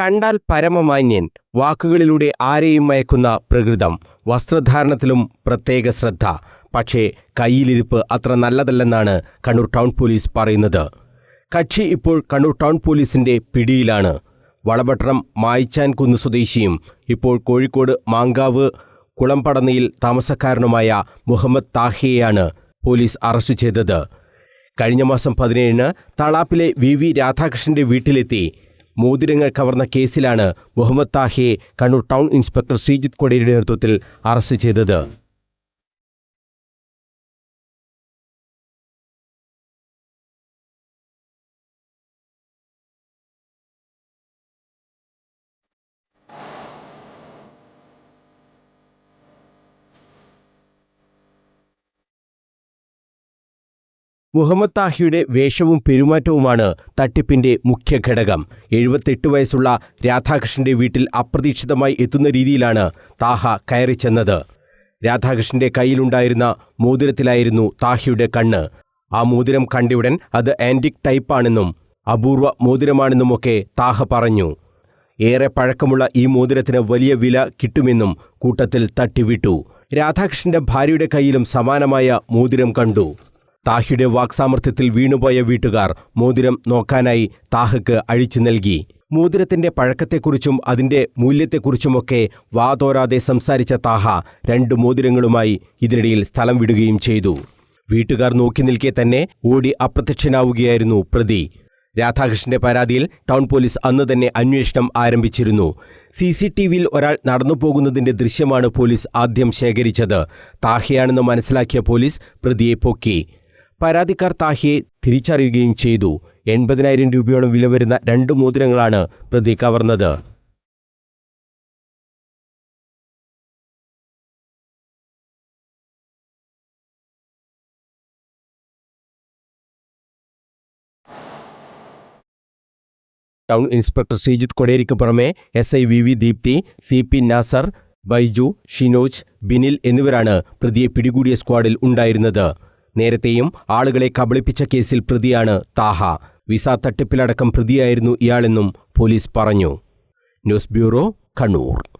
കണ്ടാൽ പരമമാന്യൻ വാക്കുകളിലൂടെ ആരെയും മയക്കുന്ന പ്രകൃതം. വസ്ത്രധാരണത്തിലും പ്രത്യേക ശ്രദ്ധ. പക്ഷേ കയ്യിലിരിപ്പ് അത്ര നല്ലതല്ലെന്നാണ് കണ്ണൂർ ടൗൺ പോലീസ് പറയുന്നത്. കക്ഷി ഇപ്പോൾ കണ്ണൂർ ടൗൺ പോലീസിന്റെ പിടിയിലാണ്. വളപട്ടണം മായിച്ചാൻ കുന്ന് സ്വദേശിയും ഇപ്പോൾ കോഴിക്കോട് മാങ്കാവ് കുളംപടന്നയിൽ താമസക്കാരനുമായ മുഹമ്മദ് താഹിയെയാണ് പോലീസ് അറസ്റ്റ് ചെയ്തത്. കഴിഞ്ഞ മാസം പതിനേഴിന് തളാപ്പിലെ വി വി രാധാകൃഷ്ണന്റെ വീട്ടിലെത്തി. മോതിരങ്ങൾ കവർന്ന കേസിലാണ് മുഹമ്മദ് താഹിയെ കണ്ണൂർ ടൗൺ ഇൻസ്പെക്ടർ ശ്രീജിത്ത് കൊടിയുടെ നേതൃത്വത്തിൽ അറസ്റ്റ് ചെയ്തത്. മുഹമ്മദ് താഹിയുടെ വേഷവും പെരുമാറ്റവുമാണ് തട്ടിപ്പിന്റെ മുഖ്യ ഘടകം. എഴുപത്തെട്ട് വയസ്സുള്ള രാധാകൃഷ്ണന്റെ വീട്ടിൽ അപ്രതീക്ഷിതമായി എത്തുന്ന രീതിയിലാണ് താഹ കയറി ചെന്നത്. രാധാകൃഷ്ണന്റെ കയ്യിലുണ്ടായിരുന്ന മോതിരത്തിലായിരുന്നു താഹിയുടെ കണ്ണ്. ആ മോതിരം കണ്ടയുടൻ അത് ആന്റിക് ടൈപ്പാണെന്നും അപൂർവ മോതിരമാണെന്നുമൊക്കെ താഹ പറഞ്ഞു. ഏറെ പഴക്കമുള്ള ഈ മോതിരത്തിന് വലിയ വില കിട്ടുമെന്നും കൂട്ടത്തിൽ തട്ടിവിട്ടു. രാധാകൃഷ്ണന്റെ ഭാര്യയുടെ കയ്യിലും സമാനമായ മോതിരം കണ്ടു. താഹിയുടെ വാക്സാമർത്ഥ്യത്തിൽ വീണുപോയ വീട്ടുകാർ മോതിരം നോക്കാനായി താഹക്ക് അഴിച്ചു നൽകി. മോതിരത്തിന്റെ പഴക്കത്തെക്കുറിച്ചും അതിന്റെ മൂല്യത്തെക്കുറിച്ചുമൊക്കെ വാതോരാതെ സംസാരിച്ച താഹ രണ്ട് മോതിരങ്ങളുമായി ഇതിനിടയിൽ സ്ഥലം വിടുകയും ചെയ്തു. വീട്ടുകാർ നോക്കി നിൽക്കെ തന്നെ ഓടി അപ്രത്യക്ഷനാവുകയായിരുന്നു പ്രതി. രാധാകൃഷ്ണന്റെ പരാതിയിൽ ടൗൺ പോലീസ് അന്ന് തന്നെ അന്വേഷണം ആരംഭിച്ചിരുന്നു. സി സി ടി വിയിൽ ഒരാൾ നടന്നു പോകുന്നതിന്റെ ദൃശ്യമാണ് പോലീസ് ആദ്യം ശേഖരിച്ചത്. താഹയാണെന്ന് മനസ്സിലാക്കിയ പോലീസ് പ്രതിയെ പൊക്കി. പരാതിക്കാർ താഹിയെ തിരിച്ചറിയുകയും ചെയ്തു. എൺപതിനായിരം രൂപയോളം വില വരുന്ന രണ്ട് മോതിരങ്ങളാണ് പ്രതി കവർന്നത്. ടൗൺ ഇൻസ്പെക്ടർ ശ്രീജിത്ത് കൊടേരിക്ക് പുറമെ S I V V Deepthi C P Nasar Baiju Shinoj Binil എന്നിവരാണ് പ്രതിയെ പിടികൂടിയ സ്ക്വാഡിൽ ഉണ്ടായിരുന്നത്. നേരത്തെയും ആളുകളെ കബളിപ്പിച്ച കേസിൽ പ്രതിയാണ് താഹ. വിസ തട്ടിപ്പിലടക്കം പ്രതിയായിരുന്നു ഇയാളെന്നും പോലീസ് പറഞ്ഞു. News bureau Kannur.